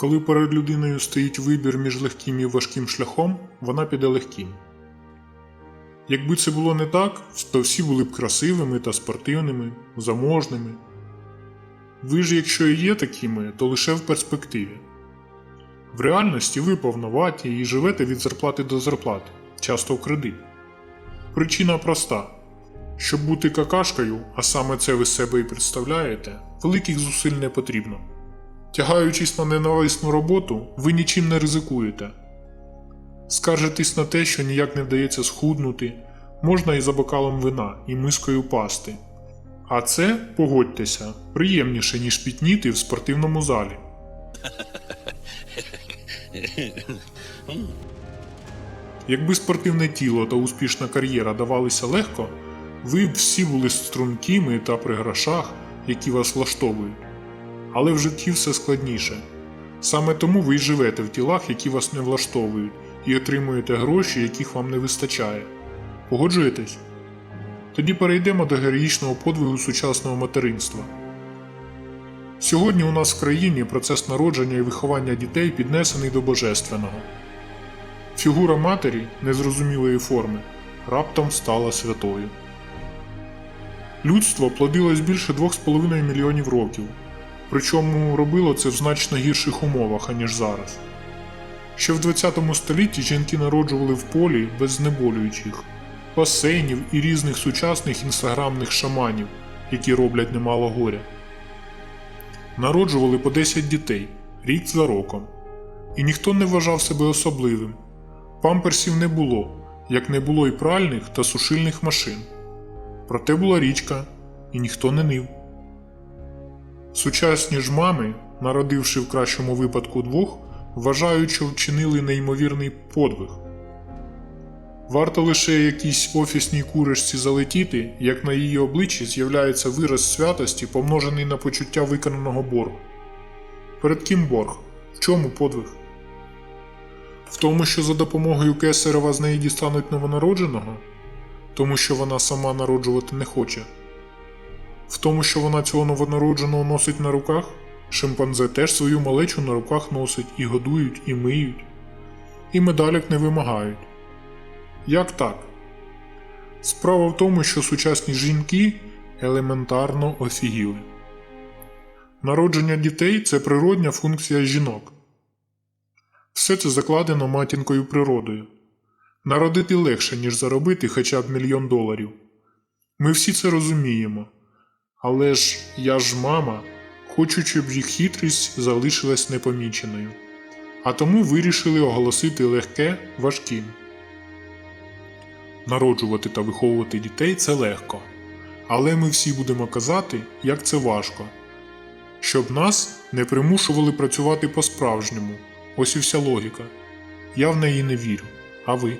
Коли перед людиною стоїть вибір між легким і важким шляхом, вона піде легким. Якби це було не так, то всі були б красивими та спортивними, заможними. Ви ж, якщо і є такими, то лише в перспективі. В реальності ви повноваті і живете від зарплати до зарплати, часто в кредит. Причина проста: щоб бути какашкою, а саме це ви себе і представляєте, великих зусиль не потрібно. Тягаючись на ненависну роботу, ви нічим не ризикуєте. Скаржитись на те, що ніяк не вдається схуднути, можна і за бокалом вина, і мискою пасти. А це, погодьтеся, приємніше, ніж пітніти в спортивному залі. Якби спортивне тіло та успішна кар'єра давалися легко, ви б всі були стрункими та при грошах, які вас влаштовують. Але в житті все складніше. Саме тому ви й живете в тілах, які вас не влаштовують, і отримуєте гроші, яких вам не вистачає. Погоджуєтесь? Тоді перейдемо до героїчного подвигу сучасного материнства. Сьогодні у нас в країні процес народження і виховання дітей піднесений до божественного. Фігура матері незрозумілої форми раптом стала святою. Людство плодилось більше 2,5 мільйонів років, причому робило це в значно гірших умовах, аніж зараз. Ще в 20 столітті жінки народжували в полі без знеболюючих, басейнів і різних сучасних інстаграмних шаманів, які роблять немало горя. Народжували по 10 дітей рік за роком, і ніхто не вважав себе особливим. Памперсів не було, як не було й пральних та сушильних машин. Проте була річка, і ніхто не нив. Сучасні ж мами, народивши в кращому випадку двох, вважають, що вчинили неймовірний подвиг. Варто лише якійсь офісній куришці залетіти, як на її обличчі з'являється вираз святості, помножений на почуття виконаного боргу. Перед ким борг? В чому подвиг? В тому, що за допомогою кесарева з неї дістануть новонародженого? Тому що вона сама народжувати не хоче. В тому, що вона цього новонародженого носить на руках, шимпанзе теж свою малечу на руках носить і годують, і миють, і медалік не вимагають. Як так? Справа в тому, що сучасні жінки елементарно офігіли. Народження дітей це природня функція жінок. Все це закладено матінкою природою. Народити легше, ніж заробити хоча б мільйон доларів. Ми всі це розуміємо. Але ж я ж мама, хочу, щоб їх хитрість залишилась непоміченою. А тому вирішили оголосити легке важким. Народжувати та виховувати дітей це легко. Але ми всі будемо казати, як це важко. Щоб нас не примушували працювати по-справжньому. Ось і вся логіка. Я в неї не вірю. А ви?